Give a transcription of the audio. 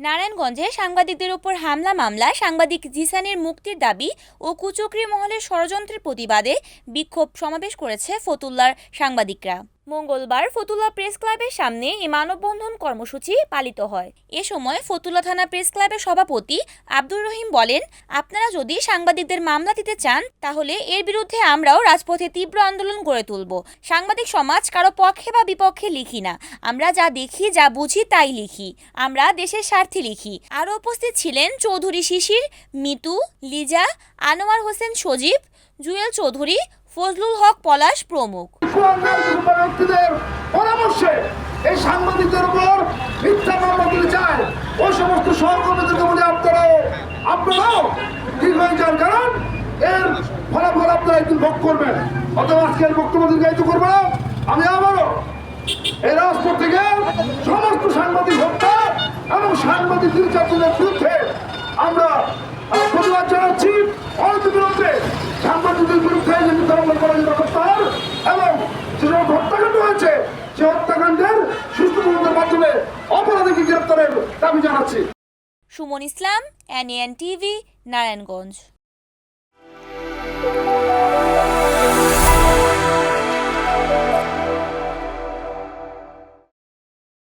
নারায়ণগঞ্জে সাংবাদিকদের ওপর হামলা মামলা সাংবাদিক জিসানের মুক্তির দাবি ও কুচক্রি মহলের ষড়যন্ত্রের প্রতিবাদে বিক্ষোভ সমাবেশ করেছে ফতুল্লার সাংবাদিকরা। মঙ্গলবার ফতুল্লা প্রেস ক্লাবের সামনে এই মানববন্ধন কর্মসূচি পালিত হয়। এ সময় ফতুল্লা থানা প্রেস ক্লাবের সভাপতি আব্দুর রহিম বলেন, আপনারা যদি সাংবাদিকদের মামলা দিতে চান, তাহলে এর বিরুদ্ধে আমরাও রাজপথে তীব্র আন্দোলন গড়ে তুলব। সাংবাদিক সমাজ কারও পক্ষে বা বিপক্ষে লিখি না। আমরা যা দেখি, যা বুঝি, তাই লিখি। আমরা দেশের স্বার্থে লিখি। আরও উপস্থিত ছিলেন চৌধুরী শিশির, মিতু, লিজা, আনোয়ার হোসেন সজীব, জুয়েল চৌধুরী, ফজলুল হক পলাশ প্রমুখ। ব্যক্তিদের পরামর্শে এই সাংবাদিকদের উপর মিথ্যা মামলা দিতে চায়। ওই সমস্ত সহকর্মীদেরকে বলে আপনারাও আপনারাও ঠিক হয়ে যান, কারণ এর ফলাফল আপনারা একদিন ভোগ করবেন। অথবা আজকের বক্তব্য দীর্ঘায়িত করব না। আমি আবারও এই রাজপথ থেকে সমস্ত সাংবাদিক হত্যা এবং সাংবাদিক নির্যাতনের বিরুদ্ধে আমরা আহ, প্রতিবাদ জানাচ্ছি অনতি বিরুদ্ধে সাংবাদিকদের বিরুদ্ধে যে নির্ধারণ করা প্রত্যাহার এবং যে সব হত্যাকাণ্ড হয়েছে সে সুষ্ঠু তদন্তের মাধ্যমে অপরাধীকে গ্রেপ্তারের দাবি জানাচ্ছি। Suman Islam NN TV Narayanganj